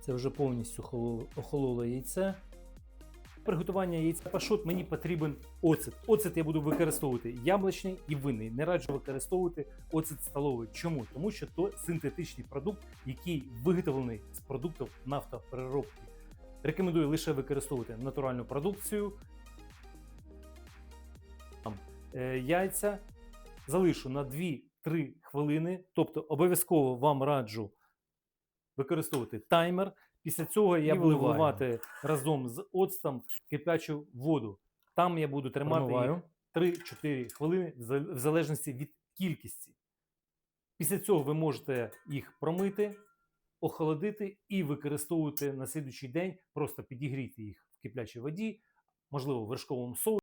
Це вже повністю холо- охололо яйце. Приготування яйця пашот мені потрібен оцет. Оцет я буду використовувати яблучний і винний. Не раджу використовувати оцет столовий. Чому? Тому що то синтетичний продукт, який виготовлений з продуктів нафтопереробки. Рекомендую лише використовувати натуральну продукцію. Е, яйця залишу на 2-3 хвилини. Тобто обов'язково вам раджу використовувати таймер. Після цього я буду вливаємо. вливати разом з оцтом кипячу воду. Там я буду тримати їх Промиваю. 3-4 хвилини в в залежності від кількості. Після цього ви можете їх промити, охолодити і використовувати на слідуючий день, просто підігріти їх в киплячій воді, можливо, в вершковому соусі.